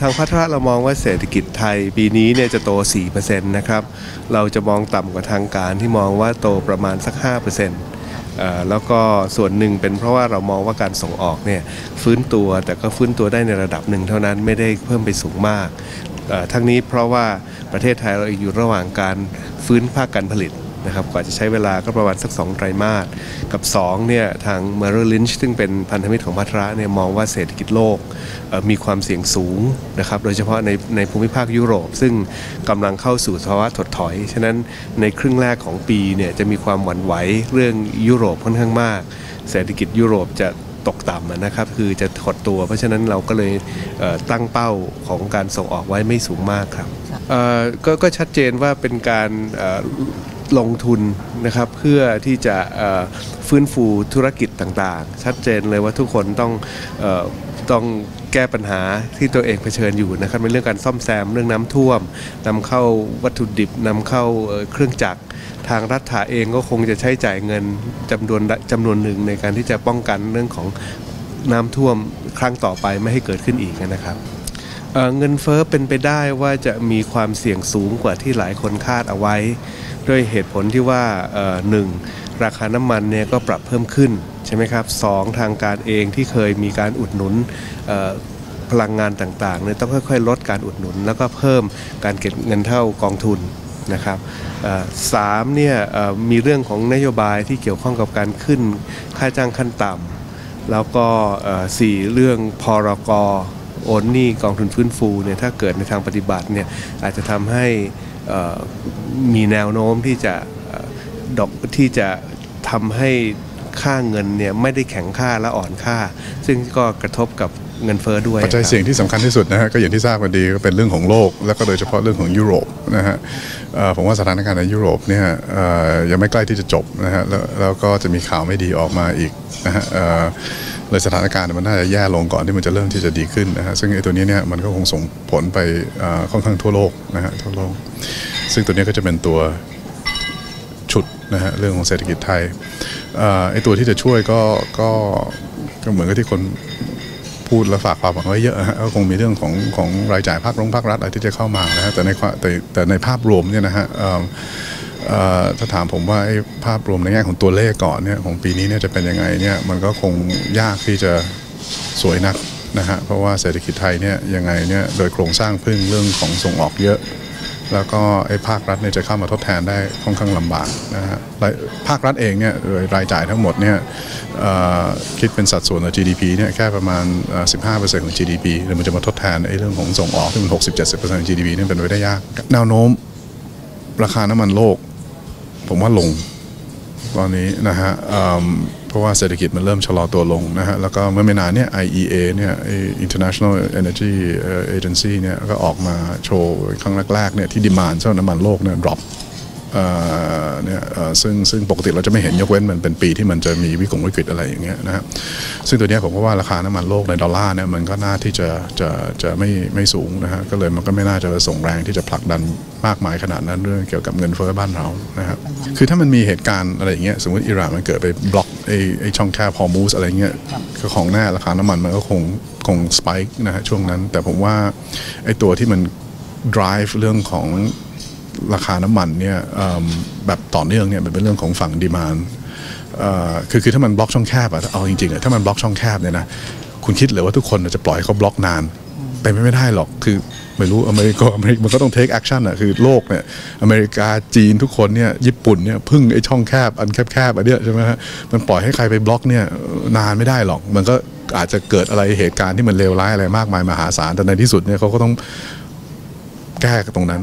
ทางพัฒนาเรามองว่าเศรษฐกิจไทยปีนี้เนี่ยจะโต 4%นะครับ เราจะมองต่ำกว่าทางการที่มองว่าโตประมาณสัก 5%แล้วก็ส่วนหนึ่งเป็นเพราะว่าเรามองว่าการส่งออกเนี่ยฟื้นตัวแต่ก็ฟื้นตัวได้ในระดับหนึ่งเท่านั้นไม่ได้เพิ่มไปสูงมาก ทั้งนี้เพราะว่าประเทศไทยเราอยู่ระหว่างการฟื้นภาคการผลิต นะครับกว่าจะใช้เวลาก็ประมาณสัก 2 ไตรมาสกับ2เนี่ยทาง Merrill Lynch ซึ่งเป็นพันธมิตรของพัทระเนี่ยมองว่าเศรษฐกิจโลกมีความเสี่ยงสูงนะครับโดยเฉพาะในในภูมิภาคยุโรป ซึ่งกำลังเข้าสู่ภาวะถดถอย ฉะนั้นในครึ่งแรกของปีเนี่ยจะมีความหวั่นไหวเรื่องยุโรปค่อนข้างมาก เศรษฐกิจยุโรปจะตกต่ำนะครับคือจะถดตัว เพราะฉะนั้นเราก็เลยตั้งเป้าของการส่งออกไว้ไม่สูงมากครับกก็ชัดเจนว่าเป็นการ ลงทุนนะครับเพื่อที่จะฟื้นฟูธุรกิจต่างๆ ชัดเจนเลยว่าทุกคนต้องต้องแก้ปัญหาที่ตัวเองเผชิญอยู่นะครับในเรื่องการซ่อมแซมเรื่องน้ำท่วมนำเข้าวัตถุดิบนำเข้าเครื่องจักรทางรัฐาเองก็คงจะใช้จ่ายเงินจำนวนจำนวนหนึ่งในการที่จะป้องกันเรื่องของน้ำท่วมครั้งต่อไปไม่ให้เกิดขึ้นอีกนะครับเงินเฟ้อเป็นไปได้ว่าจะมีความเสี่ยงสูงกว่าที่หลายคนคาดเอาไว้ ด้วยเหตุผลที่ว่าหนึ่งราคาน้ำมันเนี่ยก็ปรับเพิ่มขึ้นใช่ไหมครับสองทางการเองที่เคยมีการอุดหนุนพลังงานต่างๆเนี่ยต้องค่อยๆ ลดการอุดหนุน แล้วก็เพิ่มการเก็บเงินเท่ากองทุนนะครับสามเนี่ยมีเรื่องของนโยบายที่เกี่ยวข้องกับการขึ้นค่าจ้างขั้นต่ำแล้วก็สี่เรื่องพรกโอนหนี้กองทุนฟื้นฟูเนี่ยถ้าเกิดในทางปฏิบัติเนี่ยอาจจะทำให้ มีแนวโน้มที่จะดอกที่จะทำให้ค่าเงินเนี่ยไม่ได้แข็งค่าและอ่อนค่า ซึ่งก็กระทบกับ เงินเฟ้อด้วยปัจจัยเสี่ยงที่สำคัญที่สุดนะฮะก็อย่างที่ทราบกันดีก็เป็นเรื่องของโลก แล้วก็โดยเฉพาะเรื่องของยุโรปนะฮะผมว่าสถานการณ์ในยุโรปเนี่ยยังไม่ใกล้ที่จะจบนะฮะแล้วแล้วก็จะมีข่าวไม่ดีออกมาอีกนะฮะเลยสถานการณ์มันน่าจะแย่ลงก่อนที่มันจะเริ่มที่จะดีขึ้นนะฮะซึ่งไอ้ตัวนี้เนี่ยมันก็คงส่งผลไปค่อนข้างทั่วโลกนะฮะทั่วโลก ซึ่งตัวนี้ก็จะเป็นตัวฉุดนะฮะเรื่องของเศรษฐกิจไทยไอ้ตัวที่จะช่วยก็ก็ก็เหมือนกับที่คน พูดและฝากความหวังไว้เยอะฮะก็คงมีเรื่องของของรายจ่ายภาครงภาครัฐอะไรที่จะเข้ามานะฮะแต่ในแต่แต่ในภาพรวมเนี่ยนะฮะถ้าถามผมว่าภาพรวมในแง่ของตัวเลขก่อนเนี่ยของปีนี้เนี่ยจะเป็นยังไงเนี่ยมันก็คงยากที่จะสวยนักนะฮะเพราะว่าเศรษฐกิจไทยเนี่ยยังไงเนี่ยโดยโครงสร้างพึ่งเรื่องของส่งออกเยอะ แล้วก็ไอ้ภาครัฐเนี่ยจะเข้ามาทดแทนได้ค่อนข้างลำบากนะฮะภาครัฐเองเนี่ยรายจ่ายทั้งหมดเนี่ยคิดเป็นสัดส่วนขอ GDP เนี่ยแค่ประมาณ 15%ของ GDP หรือมันจะมาทดแทนไอ้เรื่องของส่งออกที่มัน 60-70%ของ GDP นี่เป็นไปได้ยาก แนวโน้มราคาน้ำมันโลก ผมว่าลง ตอนนี้นะฮะเพราะว่าเศรษฐกิจมันเริ่มชะลอตัวลงนะฮะแล้วก็เมื่อไม่นานเนี่ย IEA เนี่ย International Energy Agency เนี่ยก็ออกมาโชว์ครั้งแรกๆเนี่ยที่ดิมานเจ้าน้ำมันโลกเนี่ย drop ซึ่งซึ่งปกติเราจะไม่เห็นยกเว้นมันเป็นปีที่มันจะมีวิกฤตวิกฤตอะไรอย่างเงี้ยนะครับซึ่งตัวนี้ผมก็ว่าราคาน้ำมันโลกในดอลลาร์เนี่ยมันก็น่าที่จะจะจะไม่ไม่สูงนะฮะก็เลยมันก็ไม่น่าจะส่งแรงที่จะผลักดันมากมายขนาดนั้นเรื่องเกี่ยวกับเงินเฟ้อบ้านเรานะครับคือถ้ามันมีเหตุการณ์อะไรอย่างเงี้ยสมมติอิหร่านมันเกิดไปบล็อกไอ้ไอ้ช่องแคบฮอร์มูสอะไรเงี้ยก็ของแน่ราคาน้ำมันมันก็คงคงสปายนะฮะช่วงนั้น แต่ผมว่าไอ้ตัวที่มัน drive เรื่องของ ราคาน้ำมันเนี่ยแบบต่อเนื่องเนี่ยมันเป็นเรื่องของฝั่งดีมานคือคือถ้ามันบล็อกช่องแคบอะเอาจริงๆอะถ้ามันบล็อกช่องแคบเนี่ยนะคุณคิดเลยว่าทุกคนจะปล่อยให้เขาบล็อกนานเป็นไม่ได้หรอกคือไม่รู้อเมริกาอเมริกามันก็ต้องเทคแอคชั่นอะคือโลกเนี่ยอเมริกาจีนทุกคนเนี่ยญี่ปุ่นเนี่ยพึ่งไอ้ช่องแคบอันแคบๆอันเนี้ยใช่ไหมฮะมันปล่อยให้ใครไปบล็อกเนี่ยนานไม่ได้หรอก มันก็อาจจะเกิดอะไรเหตุการณ์ที่มันเลวร้ายอะไรมากมายมหาศาลแต่ในที่สุดเนี่ยเขาก็ต้องแก้ตรงนั้น